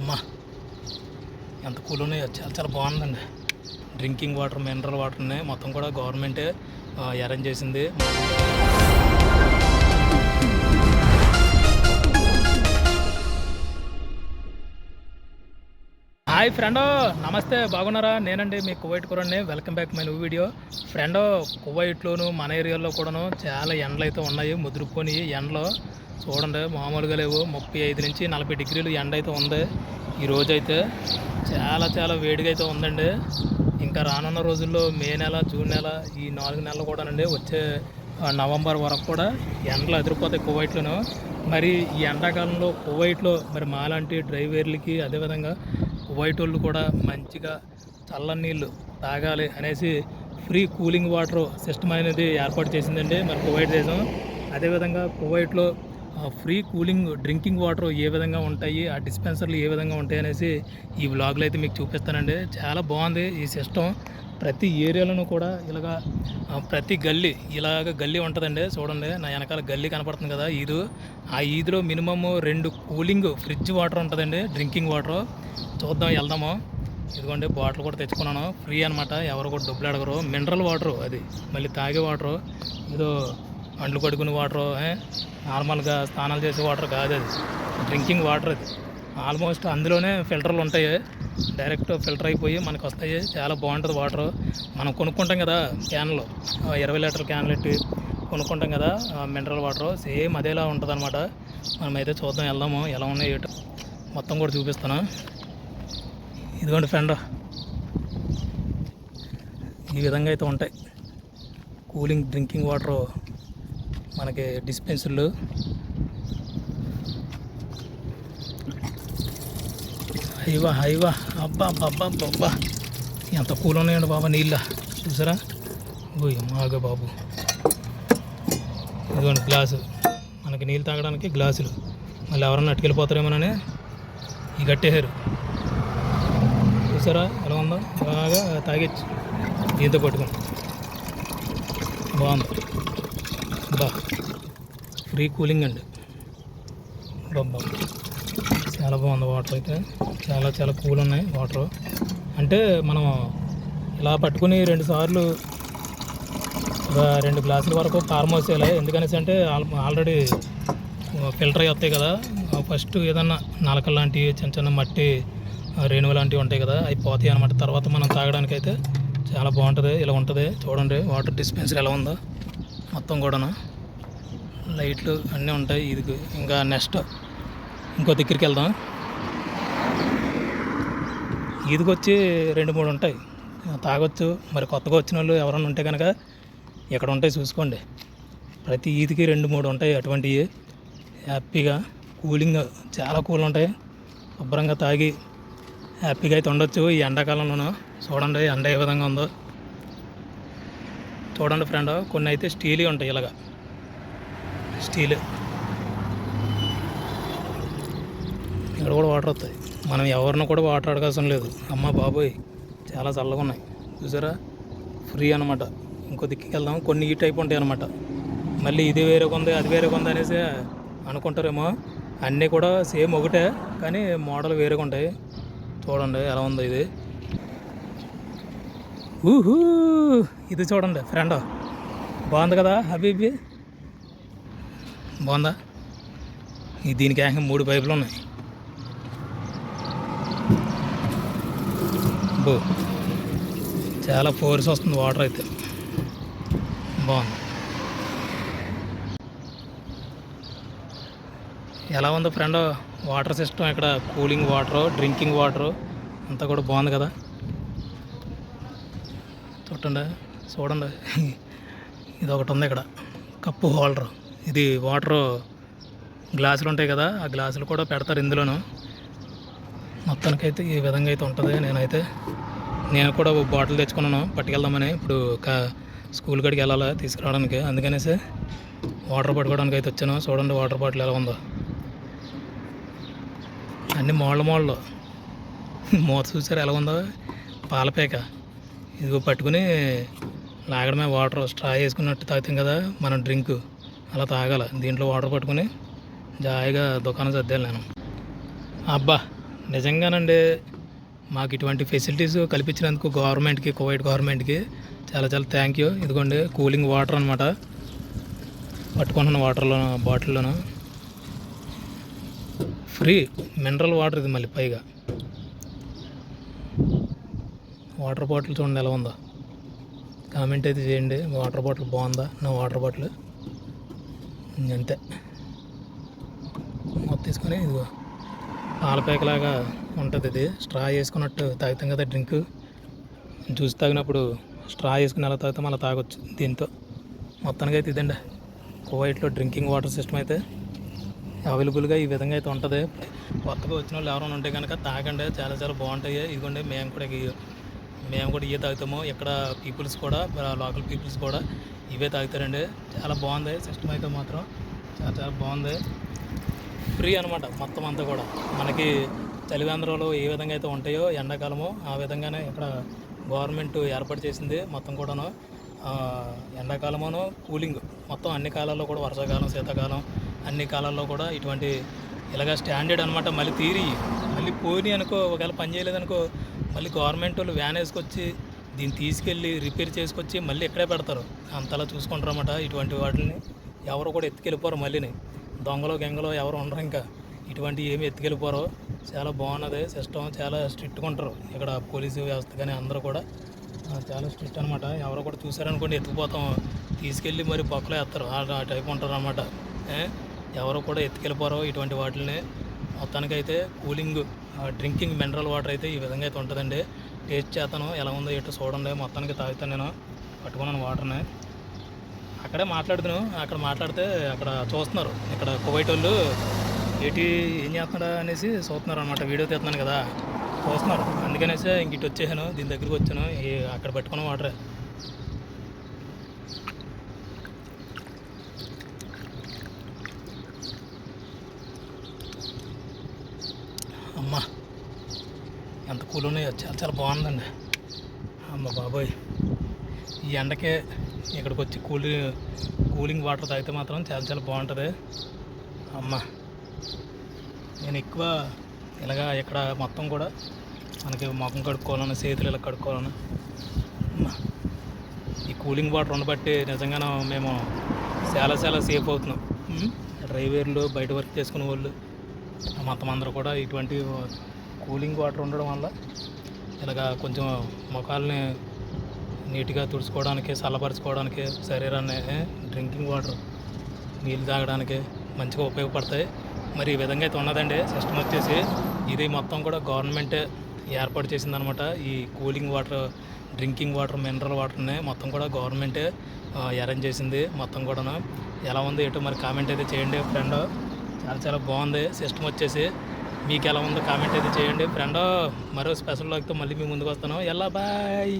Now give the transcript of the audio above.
అమ్మ ఎంత కూల్ ఉన్నాయో చాలా చాలా బాగుందండి. డ్రింకింగ్ వాటర్ మినరల్ వాటర్ ఉన్నాయి. మొత్తం కూడా గవర్నమెంటే అరేంజ్ చేసింది. హాయ్ ఫ్రెండో నమస్తే బాగున్నారా? నేనండి మీ Kuwait కూరండి welcome back my new video ఫ్రెండో కువైట్లోను మన ఏరియాలో కూడాను చాలా ఎండలు అయితే ఉన్నాయి ముదురుకొని ఎండలు చూడండి మామూలుగా లేవు. ముప్పై ఐదు నుంచి నలభై డిగ్రీలు ఎండ అయితే ఉంది. ఈ అయితే చాలా చాలా వేడిగా అయితే ఉందండి. ఇంకా రానున్న రోజుల్లో మే నెల జూన్ నెల ఈ నాలుగు నెలలు కూడానండి వచ్చే నవంబర్ వరకు కూడా ఎండలు అదిరిపోతాయి కువైట్లోను. మరి ఈ ఎండాకాలంలో కువైట్లో మరి మాలాంటి డ్రైవర్లకి అదేవిధంగా కువైట్ వాళ్ళు కూడా మంచిగా చల్లని నీళ్ళు తాగాలి అనేసి ఫ్రీ కూలింగ్ వాటర్ సిస్టమ్ అనేది ఏర్పాటు చేసిందండి మరి కువైట్ దేశం. అదేవిధంగా కువైట్లో ఫ్రీ కూలింగ్ డ్రింకింగ్ వాటర్ ఏ విధంగా ఉంటాయి ఆ డిస్పెన్సర్లు ఏ విధంగా ఉంటాయి అనేసి ఈ బ్లాగ్లో అయితే మీకు చూపిస్తానండి. చాలా బాగుంది ఈ సిస్టమ్. ప్రతి ఏరియాలోనూ కూడా ఇలాగా ప్రతి గల్లీ ఇలాగ గల్లీ ఉంటుందండి చూడండి. నా వెనకాల గల్లీ కనపడుతుంది కదా ఈదు. ఆ ఈదులో మినిమమ్ రెండు కూలింగ్ ఫ్రిడ్జ్ వాటర్ ఉంటుందండి డ్రింకింగ్ వాటర్. చూద్దాం వెళ్దాము. ఇదిగోండి బాటిల్ కూడా తెచ్చుకున్నాను. ఫ్రీ అనమాట ఎవరు కూడా డబ్బులు అడగరు. మినరల్ వాటర్ అది మళ్ళీ తాగే వాటర్. ఏదో అండ్లు కడుకునే వాటర్ నార్మల్గా స్నానాలు చేసే వాటర్ కాదు అది. డ్రింకింగ్ వాటర్ అది. ఆల్మోస్ట్ అందులోనే ఫిల్టర్లు ఉంటాయి. డైరెక్ట్ ఫిల్టర్ అయిపోయి మనకు వస్తాయి చాలా బాగుంటుంది వాటర్. మనం కొనుక్కుంటాం కదా క్యాన్లు. ఇరవై లీటర్ క్యాన్లు ఎట్టి కొనుక్కుంటాం కదా మినరల్ వాటర్. సేమ్ అదేలా ఉంటుంది అనమాట మనమైతే చూద్దాం వెళ్దాము ఎలా ఉన్నాయి ఏటో. మొత్తం కూడా చూపిస్తాను. ఇదిగోండి ఫ్రెండ్. ఈ విధంగా అయితే ఉంటాయి. కూలింగ్ డ్రింకింగ్ వాటర్ మనకి డిస్పెన్సర్లు. హైవా హైవా అబ్బా అబ్బా అబ్బా ఎంత కూల్ ఉన్నాయండి బాబా నీళ్ళ. చూసారా? ఓయ్ మాగా బాబు. ఇదిగోండి గ్లాసు. మనకి నీళ్ళు తాగడానికి గ్లాసులు. మళ్ళీ ఎవరన్నా అట్టుకెళ్ళిపోతారేమోనని ఈ కట్టేశారు చూసారా? ఎలా ఉందో? బాగా తాగేచ్చు. దీంతో పట్టుకుని బాగుంది. బా ఫ్రీ కూలింగ్ అండి. బాబా చాలా బాగుంది వాటర్ అయితే. చాలా చాలా కూల్ ఉన్నాయి వాటర్. అంటే మనం ఇలా పట్టుకుని రెండు సార్లు ఒక రెండు గ్లాసుల వరకు కారం వేసేయాలి ఎందుకనేసి అంటే ఆల్రెడీ ఫిల్టర్ అయి వస్తాయి కదా. ఫస్ట్ ఏదన్నా నలకలు లాంటివి చిన్న చిన్న మట్టి రేణువు లాంటివి ఉంటాయి కదా అవి పోతాయి అనమాట తర్వాత మనం తాగడానికి అయితే చాలా బాగుంటుంది. ఇలా ఉంటుంది. చూడండి వాటర్ డిస్పెన్సర్ ఎలా ఉందో. మొత్తం కూడాను. లైట్లు అన్నీ ఉంటాయి. ఇది ఇంకా నెక్స్ట్ ఇంకో దగ్గరికి వెళ్దాం. ఈదికి వచ్చి రెండు మూడు ఉంటాయి. తాగొచ్చు. మరి కొత్తగా వచ్చిన వాళ్ళు ఎవరైనా ఉంటే కనుక ఇక్కడ ఉంటాయి చూసుకోండి. ప్రతి ఈదికి రెండు మూడు ఉంటాయి అటువంటివి హ్యాపీగా కూలింగ్ చాలా కూల్ ఉంటాయి. శుభ్రంగా తాగి హ్యాపీగా అయితే ఉండొచ్చు. ఈ ఎండాకాలంలోనూ చూడండి ఎండ ఏ విధంగా ఉందో. చూడండి ఫ్రెండ్ కొన్ని అయితే స్టీల్ ఉంటాయి ఇలాగా. స్టీల్. ఇక్కడ కూడా వాటర్ వస్తాయి. మనం ఎవరిని కూడా వాటర్ అడగాల్సిన లేదు. అమ్మ బాబోయ్ చాలా చల్లగా ఉన్నాయి. చూసారా? ఫ్రీ అనమాట ఇంకో దిక్కుకి వెళ్దాం. కొన్ని ఈ టైప్ ఉంటాయి అనమాట మళ్ళీ ఇది వేరే ఉంది అది వేరే ఉంది అనేసి అనుకుంటారేమో. అన్నీ కూడా సేమ్ ఒకటే కానీ మోడల్ వేరేగా ఉంటాయి. చూడండి ఎలా ఉందో ఇది. ఊహూ! ఇది చూడండి ఫ్రెండ్. బాగుంది కదా హబీబీ? బాగుందా? దీనికి మూడు పైపులు ఉన్నాయి. బో చాలా ఫోర్స్ వస్తుంది వాటర్ అయితే. బాగుంది. ఎలా ఉందో ఫ్రెండ్ వాటర్ సిస్టమ్ ఇక్కడ? కూలింగ్ వాటరు డ్రింకింగ్ వాటరు అంతా కూడా బాగుంది కదా? చూడండి చూడండి. ఇది ఒకటి ఉంది ఇక్కడ. Cup holder. ఇది వాటర్ గ్లాసులు ఉంటాయి కదా ఆ గ్లాసులు కూడా పెడతారు ఇందులోను. మొత్తానికైతే ఈ విధంగా అయితే ఉంటుంది నేనైతే. నేను కూడా ఒక బాటిల్ తెచ్చుకున్నాను పట్టుకెళ్దామని. ఇప్పుడు స్కూల్ కాడికి వెళ్ళాలి తీసుకురావడానికి. అందుకనేసి వాటర్ పట్టుకోవడానికి అయితే వచ్చాను. చూడండి వాటర్ బాటిల్ ఎలా ఉందో. అన్ని మోళ్ళ మోళ్ళు మూత చూసారు ఎలా ఉందో? పాలపేక ఇదిగో పట్టుకుని లాగడమే వాటర్ స్ట్రా వేసుకున్నట్టు తాగుతాం కదా మనం డ్రింక్. అలా తాగాల. దీంట్లో వాటర్ పట్టుకుని జాయిగా దుకాణం సర్దాను నేను. అబ్బా నిజంగానండి మాకు ఇటువంటి ఫెసిలిటీస్ కల్పించినందుకు గవర్నమెంట్కి కువైట్ గవర్నమెంట్కి చాలా చాలా థ్యాంక్ యూ ఇదిగోండి కూలింగ్ వాటర్ అనమాట పట్టుకుంటున్న వాటర్లో బాటిల్లోనూ. ఫ్రీ మినరల్ వాటర్ ఇది మళ్ళీ పైగా. వాటర్ బాటిల్ చూడండి ఎలా ఉందో. కామెంట్ అయితే చేయండి వాటర్ బాటిల్ బాగుందా? నా వాటర్ బాటిల్ అంతే మొత్తం తీసుకొని ఇదిగో. పాల ఉంటుంది ఇది. స్ట్రా వేసుకున్నట్టు తాగుతాం కదా డ్రింక్. జ్యూస్ తాగినప్పుడు స్ట్రా వేసుకుని ఎలా తాగుతాం అలా తాగొచ్చు దీంతో. మొత్తానికి అయితే ఇదండి. కువైట్లో డ్రింకింగ్ వాటర్ సిస్టమ్ అయితే అవైలబుల్గా ఈ విధంగా అయితే ఉంటుంది. కొత్తగా వచ్చిన వాళ్ళు ఎవరైనా ఉంటే కనుక తాగండి. చాలా చాలా బాగుంటాయి. ఇదిగోండి మేము కూడా ఇవి- మేము కూడా ఇవే తాగుతాము. ఇక్కడ పీపుల్స్ కూడా లోకల్ పీపుల్స్ కూడా ఇవే తాగుతారండి. చాలా బాగుంది. సిస్టమ్ అయితే మాత్రం చాలా చాలా బాగుంది. ఫ్రీ అనమాట మొత్తం అంతా కూడా. మనకి చలివేంద్రంలో ఏ విధంగా అయితే ఉంటాయో ఎండాకాలము ఆ విధంగానే ఇక్కడ గవర్నమెంట్ ఏర్పాటు చేసింది మొత్తం కూడాను. ఎండాకాలమును కూలింగ్ మొత్తం అన్ని కాలాల్లో కూడా వర్షాకాలం శీతాకాలం అన్ని కాలాల్లో కూడా ఇటువంటి ఇలాగ స్టాండర్డ్ అనమాట మళ్ళీ తీరి మళ్ళీ పోని అనుకో ఒకవేళ పని చేయలేదనుకో మళ్ళీ గవర్నమెంట్ వాళ్ళు వ్యాన్ వేసుకొచ్చి దీన్ని తీసుకెళ్ళి రిపేర్ చేసుకొచ్చి మళ్ళీ ఇక్కడే పెడతారు. అంతలా చూసుకుంటారు అనమాట ఇటువంటి వాటిని ఎవరు కూడా ఎత్తుకెళ్ళిపోరు మళ్ళీని. దొంగలు గెంగలు ఎవరు ఉండరు ఇంకా. ఇటువంటి ఏమి ఎత్తుకెళ్ళిపోరు. చాలా బాగున్నది. సిస్టమ్ చాలా స్ట్రిక్ట్గా ఉంటారు. ఇక్కడ పోలీసు వ్యవస్థ కానీ అందరూ కూడా. చాలా స్ట్రిక్ట్ అనమాట ఎవరో కూడా చూసారనుకోండి ఎత్తుకుపోతాం. తీసుకెళ్ళి మరి పక్కలో వేస్తారు ఆ టైప్ ఉంటారు అనమాట ఎవరు కూడా ఎత్తుకెళ్ళిపోరు ఇటువంటి వాటిని మొత్తానికైతే కూలింగ్ డ్రింకింగ్ మినరల్ వాటర్ అయితే ఈ విధంగా అయితే ఉంటుందండి. టేస్ట్ చేస్తాను. ఎలా ఉందో ఇటు చూడండి. మొత్తానికి తాగుతాను నేను. పట్టుకున్నాను వాటర్ని. అక్కడే మాట్లాడుతున్నాను అక్కడ మాట్లాడితే అక్కడ చూస్తున్నారు. ఇక్కడ కువైట్ వాళ్ళు ఏటి ఏం చేస్తున్నాడా అనేసి చూస్తున్నారు అనమాట వీడియో తీస్తున్నాను కదా. చూస్తున్నారు. అందుకనేసి ఇంక ఇటు వచ్చేసాను. దీని దగ్గరికి వచ్చాను. అక్కడ పెట్టుకున్న వాటర్. అమ్మా ఎంత కూలున్నాయో చాలా చాలా బాగుందండి. అమ్మ బాబోయ్. ఈ ఎండకే ఇక్కడికి వచ్చి కూలింగ్ కూలింగ్ వాటర్ తాగితే మాత్రం చాలా చాలా బాగుంటుంది. అమ్మ నేను ఎక్కువ ఇలాగా ఇక్కడ మొత్తం కూడా మనకి ముఖం కడుక్కోవాలన్నా చేతులు ఇలా కడుక్కోవాలన్నా అమ్మా ఈ కూలింగ్ వాటర్ ఉండబట్టి నిజంగానే మేము చాలా చాలా సేఫ్ అవుతున్నాం. డ్రైవర్లు బయట వర్క్ చేసుకునే వాళ్ళు మొత్తం అందరూ కూడా ఇటువంటి కూలింగ్ వాటర్ ఉండడం వల్ల ఇలాగా కొంచెం ముఖాలని నీట్గా తుడుచుకోవడానికి చల్లపరచుకోవడానికి శరీరాన్ని డ్రింకింగ్ వాటర్ నీళ్ళు తాగడానికి మంచిగా ఉపయోగపడతాయి. మరి ఈ విధంగా అయితే ఉన్నదండి. సిస్టమ్ వచ్చేసి ఇది మొత్తం కూడా గవర్నమెంటే ఏర్పాటు చేసిందనమాట. ఈ cooling water drinking water mineral వాటర్ని మొత్తం కూడా గవర్నమెంటే అరేంజ్ చేసింది మొత్తం కూడా ఎలా ఉంది ఏంటో మరి కామెంట్ అయితే చేయండి ఫ్రెండ్. చాలా చాలా బాగుంది. సిస్టమ్ వచ్చేసి మీకు ఎలా ఉందో కామెంట్ అయితే చేయండి ఫ్రెండ్. మరో స్పెషల్లో అయితే మళ్ళీ మీ ముందుకు వస్తాను. ఎలా బాయ్.